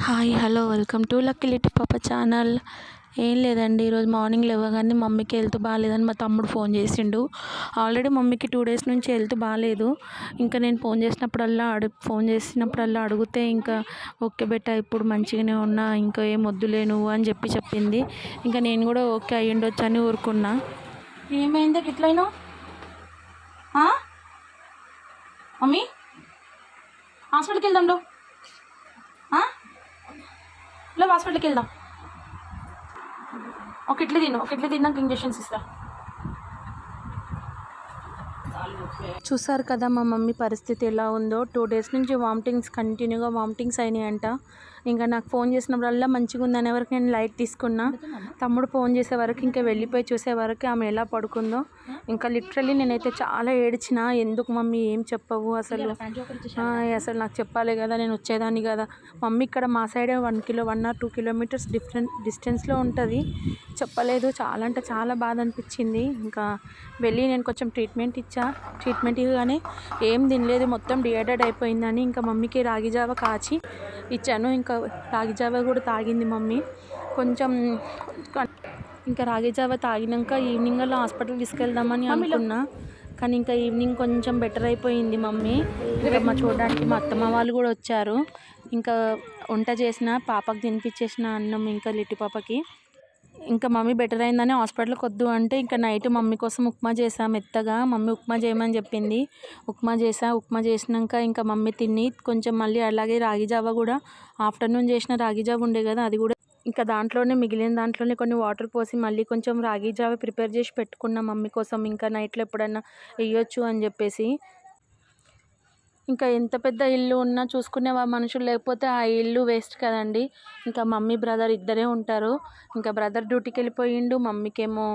Hi hello welcome to lucky litti పాప channel. ఏం లేదండి ఈరోజు మార్నింగ్ లేవగానే మమ్మీకి హెల్త్ బాగాలేదని మా తమ్ముడు ఫోన్ చేసిండు. ఆల్రెడీ మమ్మీకి టూ డేస్ నుంచి హెల్త్ బాగాలేదు. ఇంకా నేను ఫోన్ చేసినప్పుడల్లా అడు ఫోన్ చేసినప్పుడల్లా అడిగితే ఇంకా ఓకే బెట్ట ఇప్పుడు మంచిగానే ఉన్నా ఇంకా ఏం వద్దులే నువ్వు అని చెప్పి చెప్పింది. ఇంకా నేను కూడా ఓకే అయ్యుండొచ్చు అని ఊరుకున్నా. ఏమైంది? గిట్లైనా మమ్మీ? హాస్పిటల్కి వెళ్దాం లో హాస్పిటల్కి వెళ్దాం. ఒక ఇడ్లీ తిను ఒక ఇడ్లీ తిన్నాక ఇంజెక్షన్స్ ఇస్తా. చూసారు కదా మా మమ్మీ పరిస్థితి ఎలా ఉందో. టూ డేస్ నుంచి వామిటింగ్స్ కంటిన్యూగా వామిటింగ్స్ అయినాయి అంట ఇంకా నాకు ఫోన్ చేసినప్పుడల్లా మంచిగా ఉందనే వరకు నేను లైట్ తీసుకున్నా. తమ్ముడు ఫోన్ చేసే వరకు ఇంకా వెళ్ళిపోయి చూసే వరకు ఆమె ఎలా పడుకుందో. ఇంకా లిటరలీ నేనైతే చాలా ఏడ్చిన. ఎందుకు మమ్మీ ఏం చెప్పవు అసలు? అసలు నాకు చెప్పాలి కదా నేను వచ్చేదాన్ని కదా. మమ్మీ ఇక్కడ మా సైడే one kilo one or two kilometres different డిస్టెన్స్లో ఉంటుంది. చెప్పలేదు. చాలా అంటే చాలా బాధ అనిపించింది. ఇంకా వెళ్ళి నేను కొంచెం ట్రీట్మెంట్ ఇచ్చా. ట్రీట్మెంట్ ఇవ్వగానే ఏం తినలేదు మొత్తం డిహైడ్రేట్ అయిపోయిందని ఇంకా మమ్మీకి రాగి జావ కాచి ఇచ్చాను. ఇంకా రాగి జావ కూడా తాగింది మమ్మీ. కొంచెం ఇంకా రాగి జావ తాగినాక ఈవినింగ్ అలా హాస్పిటల్ తీసుకెళ్దామని అనుకున్నా. కానీ ఇంకా ఈవినింగ్ కొంచెం బెటర్ అయిపోయింది మమ్మీ. ఇంకా మా చూడడానికి మా అత్తమ్మ వాళ్ళు కూడా వచ్చారు. ఇంకా వంట చేసిన పాపకి తినిపించేసిన అన్నం ఇంకా లిట్టి పాపకి. ఇంకా మమ్మీ బెటర్ అయిందని హాస్పిటల్కి వద్దు అంటే ఇంకా నైట్ మమ్మీ కోసం ఉప్మా చేసా మెత్తగా. మమ్మీ ఉప్మా చేయమని చెప్పింది. ఉప్మా చేసా ఉప్మా చేసినాక ఇంకా మమ్మీ తిని కొంచెం మళ్ళీ అలాగే రాగి జావ కూడా ఆఫ్టర్నూన్ చేసిన రాగి జావ ఉండే కదా అది కూడా ఇంకా దాంట్లోనే మిగిలిన దాంట్లోనే కొన్ని వాటర్ పోసి మళ్ళీ కొంచెం రాగి జావ ప్రిపేర్ చేసి పెట్టుకున్నాం మమ్మీ కోసం. ఇంకా నైట్లో ఎప్పుడన్నా వేయొచ్చు అని చెప్పేసి ఇంకా ఎంత పెద్ద ఇల్లు ఉన్నా చూసుకునే మనుషులు లేకపోతే ఆ ఇల్లు వేస్ట్ కదండి. ఇంకా మమ్మీ బ్రదర్ ఇద్దరే ఉంటారు. ఇంకా బ్రదర్ డ్యూటీకి వెళ్ళిపోయిండు. మమ్మీకేమో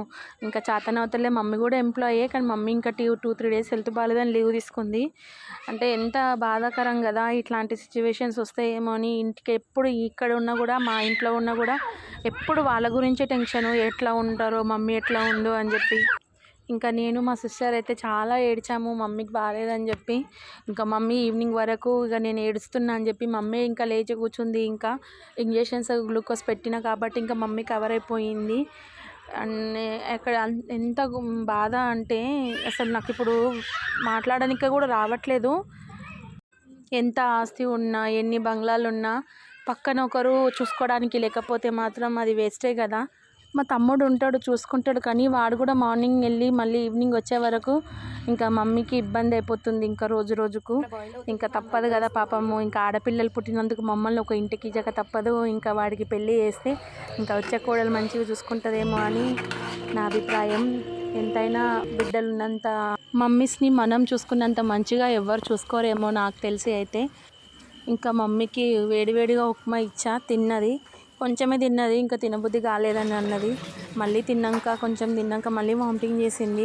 ఇంకా చేతనవతలే మమ్మీ కూడా ఎంప్లాయే. కానీ మమ్మీ ఇంకా two two three days health బాగాలేదని లీవ్ తీసుకుంది. అంటే ఎంత బాధాకరం కదా ఇట్లాంటి సిచ్యువేషన్స్ వస్తాయేమో అని ఇంటికి ఎప్పుడు ఇక్కడ ఉన్నా కూడా మా ఇంట్లో ఉన్నా కూడా ఎప్పుడు వాళ్ళ గురించే టెన్షన్. ఎట్లా ఉంటారో మమ్మీ ఎట్లా ఉందో అని చెప్పి. ఇంకా నేను మా సిస్టర్ అయితే చాలా ఏడ్చాము మమ్మీకి బాగాలేదని చెప్పి. ఇంకా మమ్మీ ఈవినింగ్ వరకు ఇక నేను ఏడుస్తున్నా అని చెప్పి మమ్మీ ఇంకా లేచి కూర్చుంది. ఇంకా ఇంజెక్షన్స్ గ్లూకోజ్ పెట్టిన కాబట్టి ఇంకా మమ్మీ కవర్ అయిపోయింది. అక్కడ ఎంత బాధ అంటే అసలు నాకు ఇప్పుడు మాట్లాడడానికి కూడా రావట్లేదు. ఎంత ఆస్తి ఉన్నా ఎన్ని బంగ్లాలు ఉన్నా పక్కన ఒకరు చూసుకోవడానికి లేకపోతే మాత్రం అది వేస్టే కదా. మా తమ్ముడు ఉంటాడు చూసుకుంటాడు. కానీ వాడు కూడా మార్నింగ్ వెళ్ళి మళ్ళీ ఈవినింగ్ వచ్చే వరకు ఇంకా మమ్మీకి ఇబ్బంది అయిపోతుంది ఇంకా రోజు రోజుకు. ఇంకా తప్పదు కదా పాపము. ఇంకా ఆడపిల్లలు పుట్టినందుకు మమ్మల్ని ఒక ఇంటికి ఇచ్చక తప్పదు. ఇంకా వాడికి పెళ్ళి చేస్తే ఇంకా వచ్చే కోడలు మంచిగా చూసుకుంటుందేమో అని నా అభిప్రాయం. ఎంతైనా బిడ్డలు ఉన్నంత మమ్మీస్ని మనం చూసుకున్నంత మంచిగా ఎవరు చూసుకోరేమో నాకు తెలిసి అయితే. ఇంకా మమ్మీకి వేడివేడిగా ఉప్మా ఇచ్చా తిన్నది. కొంచెమే తిన్నది ఇంకా తినబుద్ధి కాలేదని అన్నది. మళ్ళీ తిన్నాక కొంచెం తిన్నాక మళ్ళీ వామిటింగ్ చేసింది.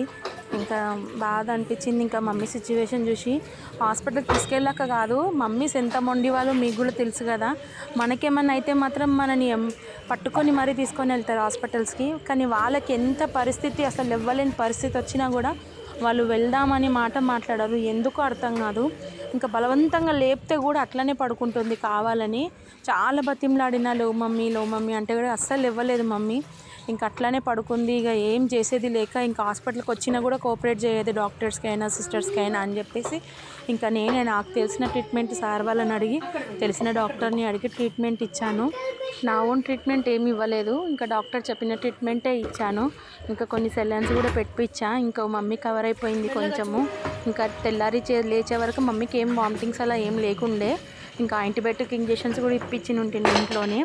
ఇంకా బాధ అనిపించింది. ఇంకా మమ్మీ సిచ్యువేషన్ చూసి హాస్పిటల్కి తీసుకెళ్ళాక కాదు మమ్మీస్ ఎంత మొండి వాళ్ళు మీకు కూడా తెలుసు కదా. మనకేమన్నా అయితే మాత్రం మనని ఎం- పట్టుకొని మరీ తీసుకొని వెళ్తారు హాస్పిటల్స్కి. కానీ వాళ్ళకి ఎంత పరిస్థితి అసలు ఇవ్వలేని పరిస్థితి వచ్చినా కూడా వాళ్ళు వెళ్దామని మాట మాట్లాడరు. ఎందుకు అర్థం కాదు. ఇంకా బలవంతంగా లేపితే కూడా అట్లనే పడుకుంటుంది కావాలని. చాలా బతిమలాడిన లో మమ్మీ లో మమ్మీ అంటే కూడా అస్సలు ఇవ్వలేదు మమ్మీ. ఇంకా అట్లానే పడుకుంది. ఇక ఏం చేసేది లేక ఇంకా హాస్పిటల్కి వచ్చినా కూడా కోఆపరేట్ చేయదు డాక్టర్స్కి అయినా సిస్టర్స్కి అయినా అని చెప్పేసి ఇంకా నేనే నాకు తెలిసిన ట్రీట్మెంట్ సార్ వాళ్ళని అడిగి తెలిసిన డాక్టర్ని అడిగి ట్రీట్మెంట్ ఇచ్చాను. నా ఓన్ ట్రీట్మెంట్ ఏమి ఇవ్వలేదు. ఇంకా డాక్టర్ చెప్పిన ట్రీట్మెంటే ఇచ్చాను. ఇంకా కొన్ని సెలన్స్ కూడా పెట్టించా ఇంకా మమ్మీ కవర్ అయిపోయింది కొంచెము. ఇంకా తెల్లారి చే- లేచే వరకు మమ్మీకి ఏం వామిటింగ్స్ అలా ఏం లేకుండే. ఇంకా యాంటీబయాటిక్ ఇంజెక్షన్స్ కూడా ఇప్పించి ఉంటుంది ఇంట్లోనే.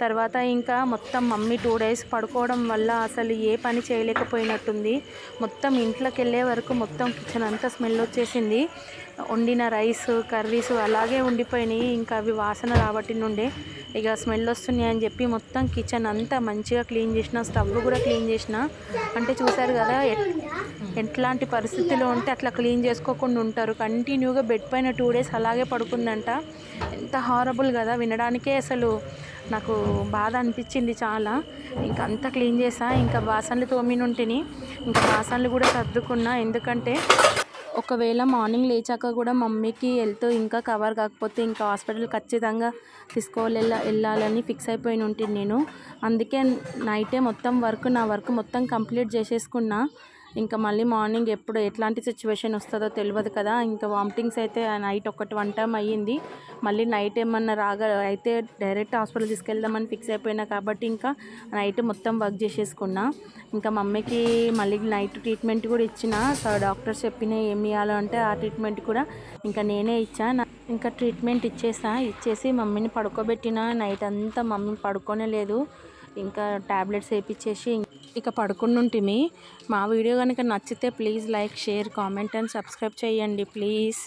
తర్వాత ఇంకా మొత్తం మమ్మీ టూ డేస్ పడుకోవడం వల్ల అసలు ఏ పని చేయలేకపోయినట్టుంది. మొత్తం ఇంట్లోకి వెళ్ళే వరకు మొత్తం కిచెన్ అంతా స్మెల్ వచ్చేసింది. వండిన రైస్ కర్రీస్ అలాగే ఉండిపోయినాయి. ఇంకా అవి వాసన రాబట్టి నుండే ఇక స్మెల్ వస్తున్నాయి అని చెప్పి మొత్తం కిచెన్ అంతా మంచిగా క్లీన్ చేసిన స్టవ్ కూడా క్లీన్ చేసిన. అంటే చూసారు కదా ఎట్- ఎట్లాంటి పరిస్థితిలో ఉంటే అట్లా క్లీన్ చేసుకోకుండా ఉంటారు. కంటిన్యూగా బెడ్ పైన టూ డేస్ అలాగే పడుకుందంట. ఎంత హారబుల్ కదా వినడానికే అసలు నాకు బాధ అనిపించింది చాలా. ఇంకా అంతా క్లీన్ చేసా ఇంకా బాసన్లు తోమినుంటిని ఇంకా బాసన్లు కూడా సర్దుకున్నా. ఎందుకంటే ఒకవేళ మార్నింగ్ లేచాక కూడా మమ్మీకి వెళ్తూ ఇంకా కవర్ కాకపోతే ఇంకా హాస్పిటల్ ఖచ్చితంగా తీసుకోవాలి వెళ్ళ- వెళ్ళాలని ఫిక్స్ అయిపోయిన ఉంటుంది నేను. అందుకే నైటే మొత్తం వర్క్ నా వర్క్ మొత్తం కంప్లీట్ చేసేసుకున్నా. ఇంకా మళ్ళీ మార్నింగ్ ఎప్పుడు ఎట్లాంటి సిచ్యువేషన్ వస్తుందో తెలియదు కదా. ఇంకా వామిటింగ్స్ అయితే నైట్ ఒకటి వన్ టైం అయ్యింది. మళ్ళీ నైట్ ఏమన్నా రాగా అయితే డైరెక్ట్ హాస్పిటల్ తీసుకెళ్దామని ఫిక్స్ అయిపోయినా కాబట్టి ఇంకా నైట్ మొత్తం వర్క్ చేసేసుకున్నా. ఇంకా మమ్మీకి మళ్ళీ నైట్ ట్రీట్మెంట్ కూడా ఇచ్చిన. సో డాక్టర్స్ చెప్పిన ఏమి ఇవ్వాలో అంటే ఆ ట్రీట్మెంట్ కూడా ఇంకా నేనే ఇచ్చాను ఇంకా ట్రీట్మెంట్ ఇచ్చేసా. ఇచ్చేసి మమ్మీని పడుకోబెట్టిన. నైట్ అంతా మమ్మీ పడుకోనే లేదు. ఇంకా ట్యాబ్లెట్స్ వేయించేసి ఇక పడుకుంటుంటిమి మా వీడియో కనుక నచ్చితే please like share comment and subscribe చేయండి ప్లీజ్.